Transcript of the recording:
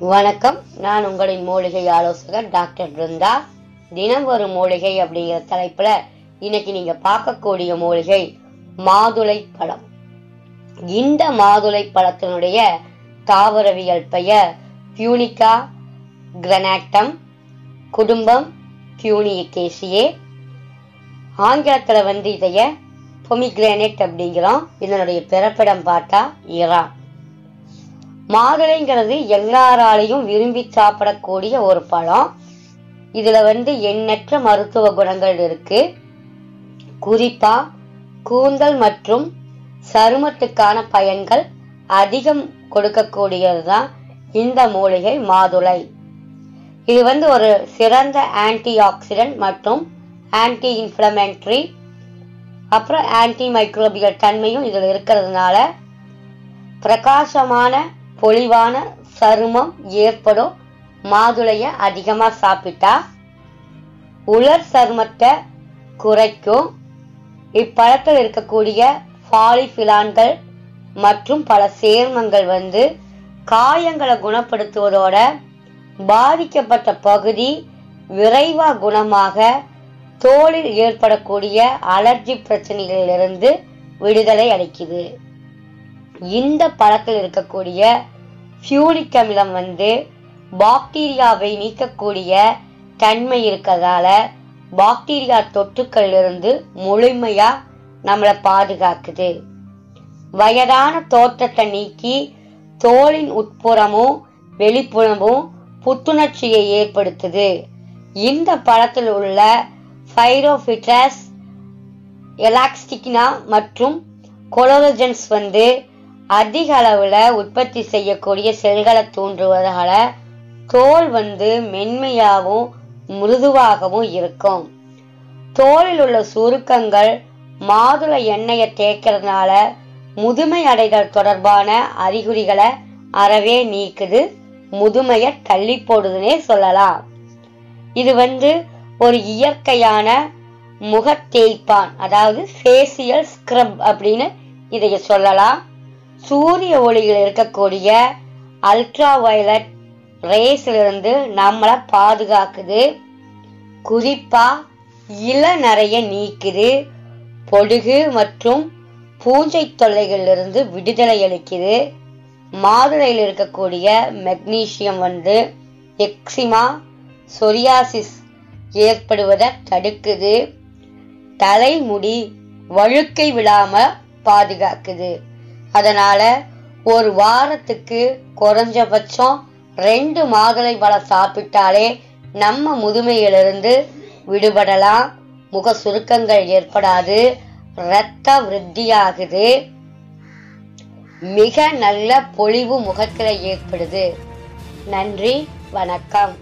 வணக்கம். நான் உங்களின் மூலிகை ஆலோசகர் டாக்டர் பிருந்தா. தினம் ஒரு மூலிகை அப்படிங்கிற தலைப்புல இன்னைக்கு நீங்க பார்க்கக்கூடிய மூலிகை மாதுளை பழம். இந்த மாதுளை பழத்தினுடைய தாவரவியல் பெயர் பியூனிகா கிரனாட்டம் குடும்பம் பியூனியகேசியே ஆங்கிலத்துல வந்து இதைய பொமிகிரேனேட் அப்படிங்கிறோம். இதனுடைய பிறப்பிடம் பார்த்தா ஈரான் மாதுளைங்கிறது எல்லாராலையும் விரும்பி சாப்பிடக்கூடிய ஒரு பழம். இதுல வந்து எண்ணற்ற மருத்துவ குணங்கள் இருக்கு. குறிப்பா கூந்தல் மற்றும் சருமத்துக்கான பயன்கள் அதிகம் கொடுக்கக்கூடியதுதான் இந்த மூலிகை மாதுளை. இது வந்து ஒரு சிறந்த ஆன்டி ஆக்சிடென்ட் மற்றும் ஆன்டி இன்ஃப்ளமெண்ட்ரி அப்புறம் ஆன்டி மைக்ரோபியல் தன்மையும் இதில் இருக்கிறதுனால பிரகாசமான பொலிவான சருமம் ஏற்படும். மாதுளைய அதிகமா சாப்பிட்டா உலர் சருமத்தை குறைக்கும். இப்பழத்தில் இருக்கக்கூடிய பாலிபிலான்கள் மற்றும் பல சேர்மங்கள் வந்து காயங்களை குணப்படுத்துவதோட பாதிக்கப்பட்ட பகுதி விரைவா குணமாக தோலில் ஏற்படக்கூடிய அலர்ஜி பிரச்சனைகளிலிருந்து விடுதலை அளிக்குது. இந்த பழத்தில் இருக்கக்கூடிய பியூரிக் அமிலம் வந்து பாக்டீரியாவை நீக்கக்கூடிய தன்மை இருக்கிறதால பாக்டீரியா தொற்றுக்களிலிருந்து முழுமையா நம்மளை பாதுகாக்குது. வயதான தோற்றத்தை நீக்கி தோலின் உட்புறமும் வெளிப்புறமும் புத்துணர்ச்சியை ஏற்படுத்துது. இந்த பழத்தில் உள்ள ஃபைரோஃபிட்டஸ் எலாக்ஸ்டிக்னா மற்றும் கொலோரஜன்ஸ் வந்து அதிக அளவுல உற்பத்தி செய்யக்கூடிய செல்களை தூண்டுவதால தோல் வந்து மென்மையாகவும் மிருதுவாகவும் இருக்கும். தோலில் உள்ள சுருக்கங்கள் மாதுளை எண்ணெயை தேய்க்கிறதுனால முதுமை அடைதல் தொடர்பான அறிகுறிகளை அறவே நீக்குது. முதுமையை தள்ளி போடுதுன்னே சொல்லலாம். இது வந்து ஒரு இயற்கையான முகத்தேய்ப்பான் அதாவது ஃபேசியல் ஸ்க்ரப் அப்படின்னு இதைய சொல்லலாம். சூரிய ஒளியில் இருக்கக்கூடிய அல்ட்ரா வயலட் ரேஸிலிருந்து நம்மளை பாதுகாக்குது. குறிப்பா நிறைய நீக்குது பொடுகு மற்றும் பூஞ்சை தொல்லைகளிலிருந்து விடுதலை அளிக்குது. மாதுளையில் இருக்கக்கூடிய மெக்னீசியம் வந்து எக்ஸிமா சொரியாசிஸ் ஏற்படுவதை தடுக்குது. தலைமுடி வழுக்கை விழாம பாதுகாக்குது. அதனால ஒரு வாரத்துக்கு குறைஞ்சபட்சம் ரெண்டு மாதுளை பழம் சாப்பிட்டாலே நம்ம முதுமையிலிருந்து விடுபடலாம். முக சுருக்கங்கள் ஏற்படாது. இரத்த விருத்தியாகுது. மிக நல்ல பொலிவு முகத்தில் ஏற்படுது. நன்றி வணக்கம்.